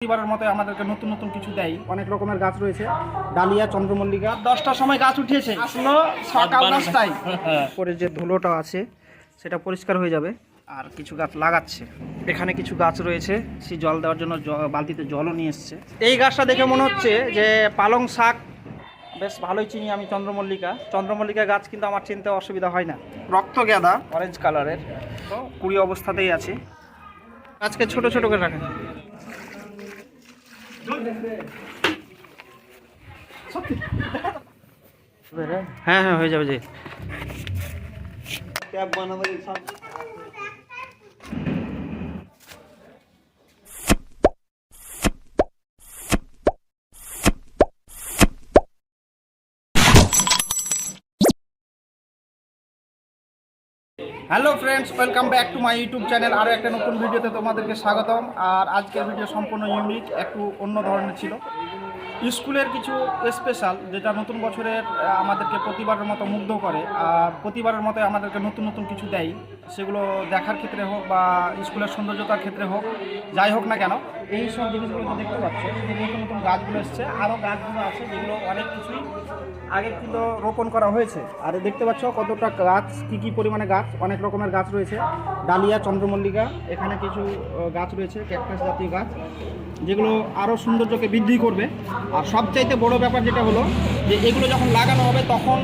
প্রতিবারের মতো আমাদেরকে নতুন নতুন কিছু দেয়। অনেক রকমের গাছ রয়েছে। ডালিয়া চন্দ্রমল্লিকা। দশটার সময় গাছ উঠিয়েছে। আসলো সকাল দশটায়। পরে যে ধুলোটা আছে সেটা পরিষ্কার হয়ে যাবে। আর কিছু গাছ লাগাচ্ছে। এখানে কিছু গাছ রয়েছে। সেই জল দেওয়ার জন্য বালতিতে জলও নিয়ে এসছে। এই গাছটা দেখে মনে হচ্ছে যে পালং শাক। বেশ ভালোই চিনি আমি চন্দ্রমল্লিকা। চন্দ্রমল্লিকা গাছ কিন্তু আমার চিনতে অসুবিধা হয় না। রক্ত গেঁদা। অরেঞ্জ কালারের। তো কুড়ি অবস্থাতেই আছে। আজকে ছোট ছোট করে রাখেন। হ্যাঁ হ্যাঁ হয়ে যাবে যে hello friends, welcome back to my YouTube channel. আরও একটা নতুন ভিডিওতে তোমাদেরকে স্বাগতম। আর আজকের ভিডিও সম্পূর্ণ ইউনিক একটু অন্য ধরনের ছিল। স্কুলের কিছু স্পেশাল যেটা নতুন বছরের আমাদেরকে প্রতিবারের মতো মুগ্ধ করে। আর প্রতিবারের মতো আমাদেরকে নতুন নতুন কিছু দেয়। সেগুলো দেখার ক্ষেত্রে হোক বা স্কুলের সৌন্দর্যতার ক্ষেত্রে হোক, যাই হোক না কেন এই সব জিনিসগুলো তো দেখতে পাচ্ছ। যে নতুন নতুন গাছগুলো এসছে আরও গাছগুলো আছে যেগুলো অনেক কিছুই আগে কিন্তু রোপণ করা হয়েছে। আর দেখতে পাচ্ছ কতটা গাছ, কি কি পরিমাণে গাছ, অনেক রকমের গাছ রয়েছে। ডালিয়া, চন্দ্রমল্লিকা, এখানে কিছু গাছ রয়েছে, ক্যাকটাস জাতীয় গাছ, যেগুলো আরও সৌন্দর্যকে বৃদ্ধি করবে। আর সবচাইতে বড় ব্যাপার যেটা হলো যে এগুলো যখন লাগানো হবে, তখন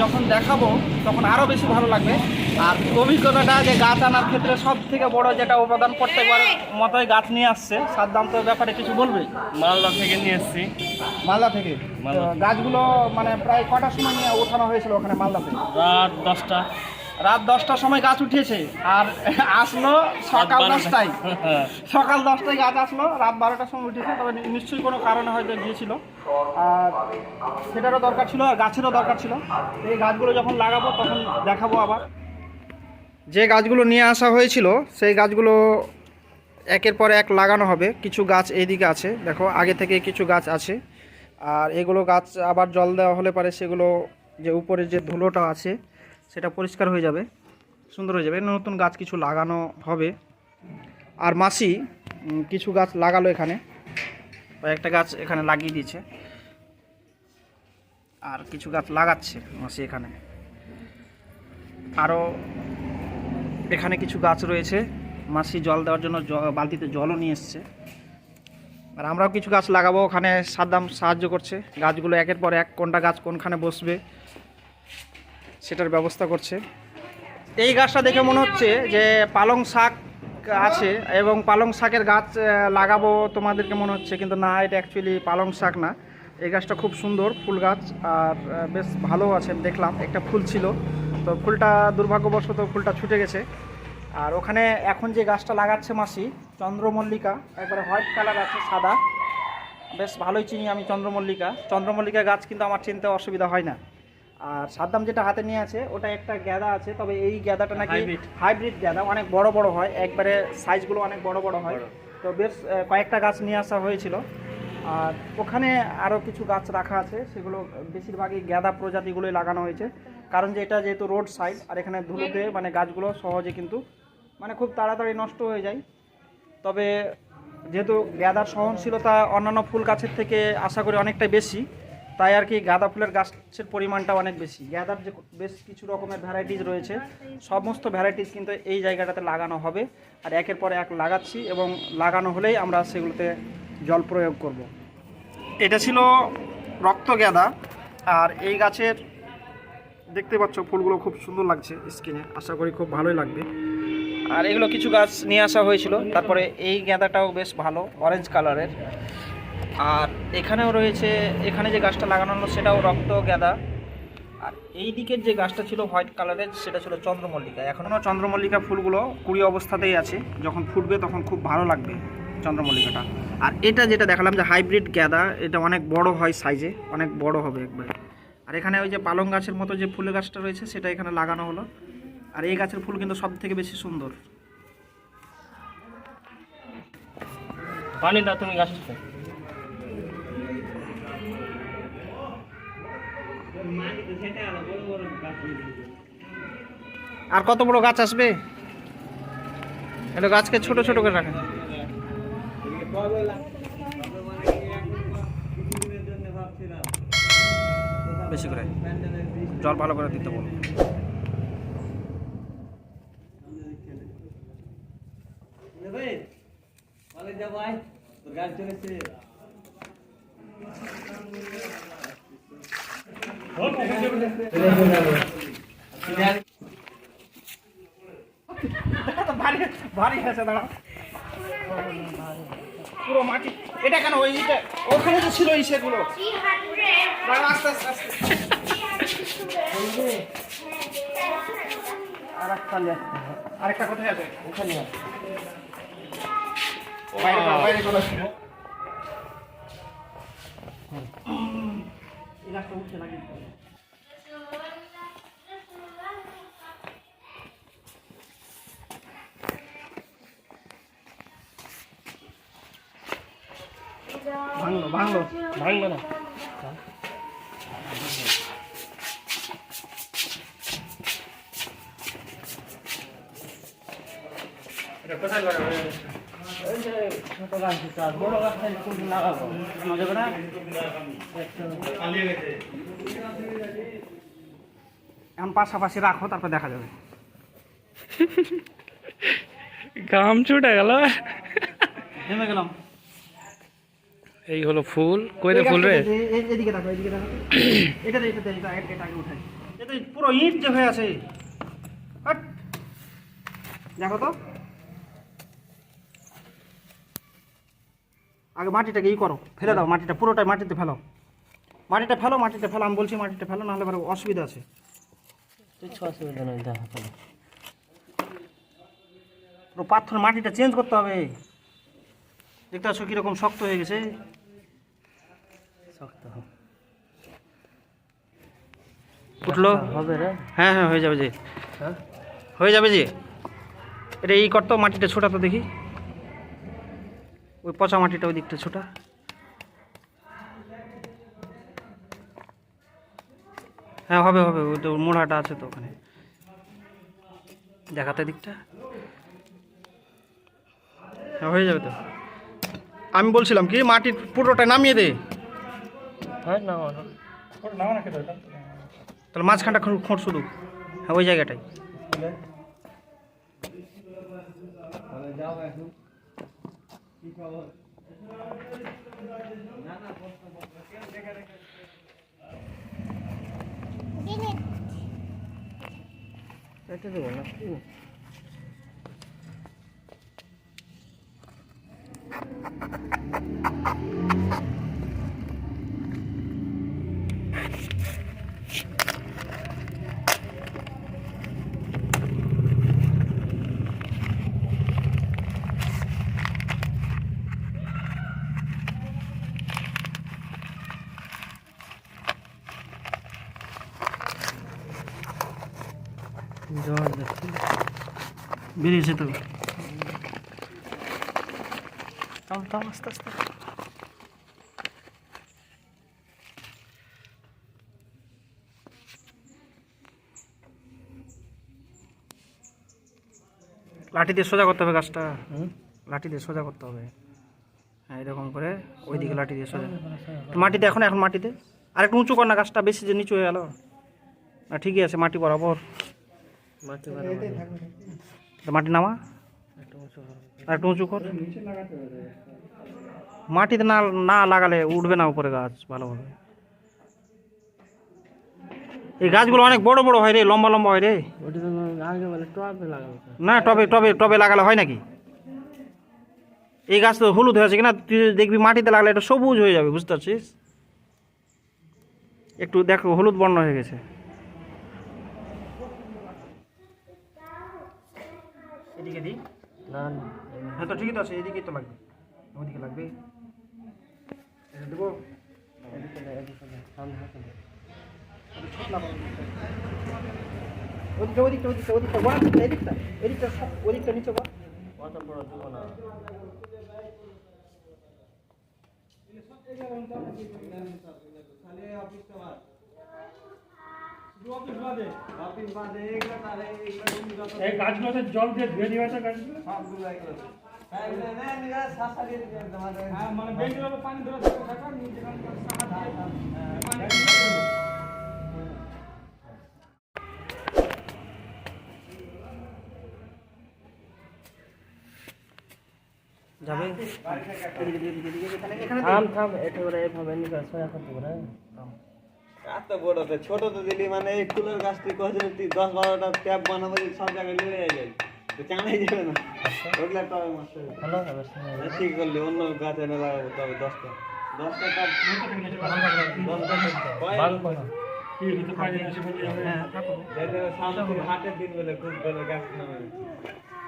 যখন দেখাবো, তখন আরও বেশি ভালো লাগবে। আর অভিজ্ঞতাটা যে গাছ আনার ক্ষেত্রে সব থেকে বড় যেটা উপাদান প্রত্যেকবার মতোই গাছ নিয়ে আসছে সাদ্দান্ত ব্যাপারে কিছু বলবে? মালদা থেকে নিয়ে এসেছি। মালদা থেকে? গাছগুলো মানে প্রায় কটার সময় নিয়ে ওঠানো হয়েছিল ওখানে মালদা থেকে? রাত দশটা। রাত দশটার সময় গাছ উঠিয়েছে আর আসলো সকাল দশটায়। হ্যাঁ। সকাল দশটায় গাছ আসলো রাত বারোটার সময় উঠেছে তবে নিশ্চয়ই কোনো কারণে হয়তো গিয়েছিল। আর সেটারও দরকার ছিল আর গাছেরও দরকার ছিল। এই গাছগুলো যখন লাগাবো তখন দেখাবো আবার। যে গাছগুলো নিয়ে আসা হয়েছিল, সেই গাছগুলো একের পর এক লাগানো হবে। কিছু গাছ এইদিকে আছে, দেখো, আগে থেকে কিছু গাছ আছে। আর এগুলো গাছ আবার জল দেওয়া হলে পারে সেগুলো যে উপরে যে ধুলোটা আছে, সেটা পরিষ্কার হয়ে যাবে, সুন্দর হয়ে যাবে। নতুন গাছ কিছু লাগানো হবে। আর মাসি কিছু গাছ লাগালো এখানে। একটা গাছ এখানে লাগিয়ে দিয়েছে। আর কিছু গাছ লাগাচ্ছে মাসি এখানে। আরও এখানে কিছু গাছ রয়েছে। মাসি জল দেওয়ার জন্য বালতিতে জলও নিয়ে এসছে। আর আমরাও কিছু গাছ লাগাবো, ওখানে সাদ্দাম সাহায্য করছে। গাছগুলো একের পর এক কোনটা গাছ কোনখানে বসবে সেটার ব্যবস্থা করছে। এই গাছটা দেখে মনে হচ্ছে যে পালং শাক আছে এবং পালং শাকের গাছ লাগাবো তোমাদেরকে মনে হচ্ছে, কিন্তু না, এটা অ্যাকচুয়ালি পালং শাক না। এই গাছটা খুব সুন্দর ফুল গাছ, আর বেশ ভালো আছে, দেখলাম, একটা ফুল ছিল। তো ফুলটা দুর্ভাগ্যবশত ফুলটা ছুটে গেছে। আর ওখানে এখন যে গাছটা লাগাচ্ছে মাসি চন্দ্রমল্লিকা একবারে হোয়াইট কালার আছে সাদা। বেশ ভালোই চিনি আমি চন্দ্রমল্লিকা। চন্দ্রমল্লিকা গাছ কিন্তু আমার চিনতে অসুবিধা হয় না। আর সাদ্দাম যেটা হাতে নিয়ে আছে ওটা একটা গ্যাদা আছে তবে এই গ্যাদাটা নাকি। হাইব্রিড। গ্যাদা অনেক বড় বড় হয় একবারে সাইজগুলো অনেক বড় বড় হয়। তো বেশ কয়েকটা গাছ নিয়ে আসা হয়েছিল। আর ওখানে আরও কিছু গাছ রাখা আছে সেগুলো বেশিরভাগই গ্যাদা প্রজাতিগুলোই লাগানো হয়েছে। কারণ যে এটা যেহেতু রোড সাইড, আর এখানে ধুলোতে মানে গাছগুলো সহজে কিন্তু মানে খুব তাড়াতাড়ি নষ্ট হয়ে যায়। তবে যেহেতু গাঁদার সহনশীলতা অন্যান্য ফুল গাছের থেকে আশা করি অনেকটাই বেশি, তাই আর কি গাঁদা ফুলের গাছের পরিমাণটা অনেক বেশি। গাঁদার যে বেশ কিছু রকমের ভ্যারাইটিস রয়েছে, সমস্ত ভ্যারাইটিস কিন্তু এই জায়গাটাতে লাগানো হবে। আর একের পর এক লাগাচ্ছি এবং লাগানো হলেই আমরা সেগুলোতে জল প্রয়োগ করব। এটা ছিল রক্ত গাঁদা, আর এই গাছের দেখতে পাচ্ছ, ফুলগুলো খুব সুন্দর লাগছে স্কিনে আশা করি খুব ভালোই লাগবে। আর এগুলো কিছু গাছ নিয়ে আসা হয়েছিল। তারপরে এই গাঁদাটাও বেশ ভালো অরেঞ্জ কালারের আর এখানেও রয়েছে, এখানে যে গাছটা লাগানো হলো সেটাও রক্ত গাঁদা। আর এই দিকের যে গাছটা ছিল হোয়াইট কালারের সেটা ছিল চন্দ্রমল্লিকা। এখনও চন্দ্রমল্লিকা ফুলগুলো কুড়ি অবস্থাতেই আছে। যখন ফুটবে তখন খুব ভালো লাগবে চন্দ্রমল্লিকাটা। আর এটা যেটা দেখালাম যে হাইব্রিড গাঁদা, এটা অনেক বড় হয় সাইজে অনেক বড় হবে একবারে। আর এখানে ওই যে পালং গাছের মতো যে ফুলের গাছটা রয়েছে সেটা এখানে লাগানো হলো। আর এই গাছের ফুল কিন্তু সব থেকে বেশি সুন্দর। পানি দাও তুমি গাছটাতে। আর কত বড় গাছ আসবে? এটা গাছকে ছোট ছোট করে রাখেন বেশি করে। জল ভালো করে দিতে বলো ভারী ভারী আছে দাঁড়া পুরো মাটি এটা কেন ওই ওখানে তো ছিল এই সেগুলো। আস্তে আস্তে আস্তে। আরেকটা কোথায় আছে? ওখানে বাইরে বাইরে করো। এই গাছটা উঠছে না এটা কোথায় লাগাবে? ছোট গাছ দিতে হবে বড় গাছ থাকলে কোনদিন লাগাবো? মজা করে? এখন পাশাপাশি রাখো তারপর দেখা যাবে। গাম ছুটে গেল। নেমে গেলাম। এই হলো ফুল। কই রে ফুল রে? এদিকে দেখো এদিকে দেখো। এটাতে এটাতে এটা এটা এটা আগে উঠাই। এটা পুরো ইট যে হয়ে আছে। হাট। দেখো তো। আগে মাটিটাকে ই করো ফেলে দাও মাটিটা পুরোটাই মাটিতে ফেলো। মাটিটা ফেলো মাটিতে ফেলো আমি বলছি মাটিটা ফেলো নাহলে পরে অসুবিধা আছে। অসুবিধা দেখা পুরো পাথর মাটিটা চেঞ্জ করতে হবে। দেখতে পাচ্ছ কীরকম শক্ত হয়ে গেছে। শক্ত উঠল? হবে রে। হ্যাঁ হ্যাঁ হয়ে যাবে যে। হ্যাঁ? হয়ে যাবে যে। এটা এই করতো মাটিটা ছোটা তো দেখি। ওই পচা মাটিটা ওই দিকটা ছোটা। হ্যাঁ হবে হবে। ওই তো মোড়াটা আছে তো ওখানে। দেখাতে দিকটা। হ্যাঁ হয়ে যাবে তো। আমি বলছিলাম কি মাটির পুরোটা নামিয়ে দে। তাহলে মাঝখানটা খোঁড় খোঁড় শুধু। হ্যাঁ ওই জায়গাটাই। এটা দেবো না জ্বর দেখছি বেরিয়েছে তো তাও তাও আস্তে আস্তে লাঠি দিয়ে সোজা করতে হবে গাছটা লাঠি দিয়ে সোজা করতে হবে। হ্যাঁ এরকম করে ওইদিকে লাঠি দিয়ে সোজা। মাটিতে এখন এখন মাটিতে? আর একটু উঁচু কর না গাছটা বেশি যে নিচু হয়ে গেল। না ঠিকই আছে মাটি বরাবর। মাটি নামা একটু উঁচু আর একটু উঁচু কর। মাটিতে না না লাগালে উঠবে না উপরে গাছ ভালোভাবে। এই গাছগুলো অনেক বড় বড় হয় রে লম্বা লম্বা হয় রে। না টবে টবে টবে লাগালে হয় নাকি এই গাছ তো হলুদ হয়ে আছে কিনা তুই দেখবি মাটিতে লাগলে এটা সবুজ হয়ে যাবে বুঝতে পারছিস একটু দেখো হলুদ বর্ণ হয়ে গেছে এদিকে দিই না হ্যাঁ তো ঠিকই তো আছে এদিকেই তো লাগবে ওইদিকে লাগবে দেবো এদিকে ওদিকটা ওদিকটা ওদিকটা ওদিকটা দিকটা এদিকটা এদিকটা ওদিকটা নিচে বড় জল দিয়ে ধুয়ে এদিকে, এদিকে, এদিকে, এখানে থাম থাম এটা করে এভাবে নিয়ে ছয় করতে পারে এত বড় তো ছোট তো দিলি মানে এই ফুলের গাছ তুই কখন দশ বারোটা ট্যাপ বানাবো সব জায়গায় নিয়ে যায় তো চাঁড়াই যাবে না? ওগুলো টবে মাস ভালো হবে ঠিক করলি অন্য গাছ এনে লাগাবো তবে দশটা। দশটা টব ভালো কথা হ্যাঁ থাকো। সামনে হাটের দিন বলে খুব বলে গাছ নামে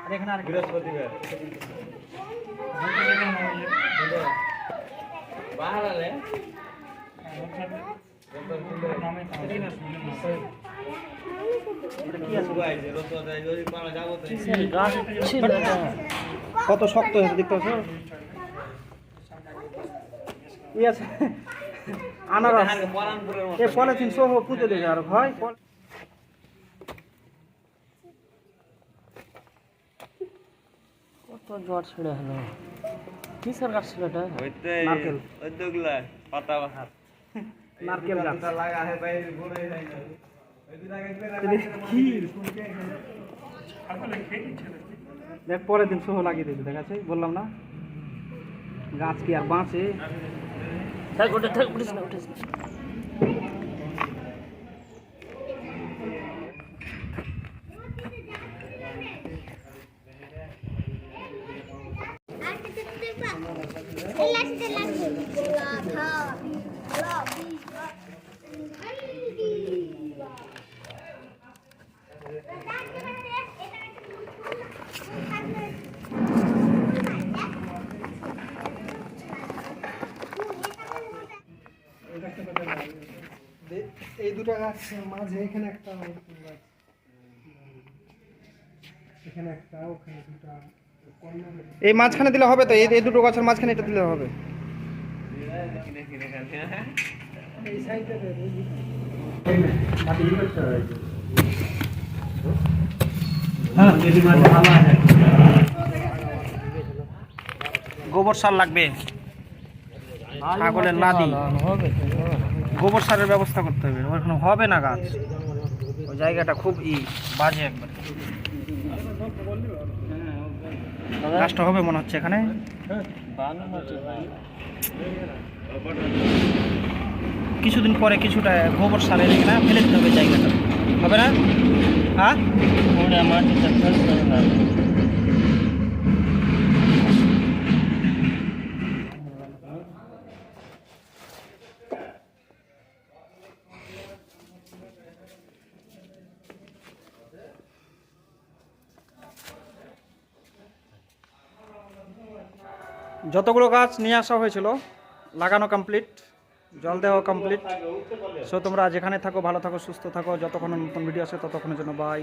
আর এখানে আর বৃহস্পতিবার। কত শক্ত হয়েছে দেখতে পাচ্ছ? ই আনারস। এ পলিথিন সহ পুজো দেবে আর হয় পল- কত জ্বর ছেড়ে হলো কিসের গাছ ছিল এটা? ওইতে নারকেল। ওইগুলা পাতা বাহার নারকেল গাছ। লাগা হয় যায় না ওই দিন আগে কি? দেখ পরের দিন সহ লাগিয়ে দিবি দেখ আছে বললাম না। গাছ কি আর বাঁচে? উঠিস না উঠিস না। দুটো গাছ মাঝে এখানে একটা গাছ। এখানে একটা ওখানে দুটা এই মাঝখানে দিলে হবে তো? এই এই দুটো গাছের মাঝখানে এটা দিলে হবে। গোবর সার লাগবে। ছাগলের নাদি। হবে। গোবর সারের ব্যবস্থা করতে হবে। ওখানে হবে না গাছ। ওই জায়গাটা খুব ই, বাজে একবার। গাছটা হবে মনে হচ্ছে এখানে? কিছুদিন পরে কিছুটা গোবর সার এনে কিনা ফেলে দিতে হবে জায়গাটা। হবে না? হ্যাঁ? যতগুলো গাছ নিয়ে আসা হয়েছিল, লাগানো কমপ্লিট জল দেওয়া কমপ্লিট সো তোমরা যেখানে থাকো, ভালো থাকো, সুস্থ থাকো। যতক্ষণ নতুন ভিডিও আসে, ততক্ষণের জন্য বাই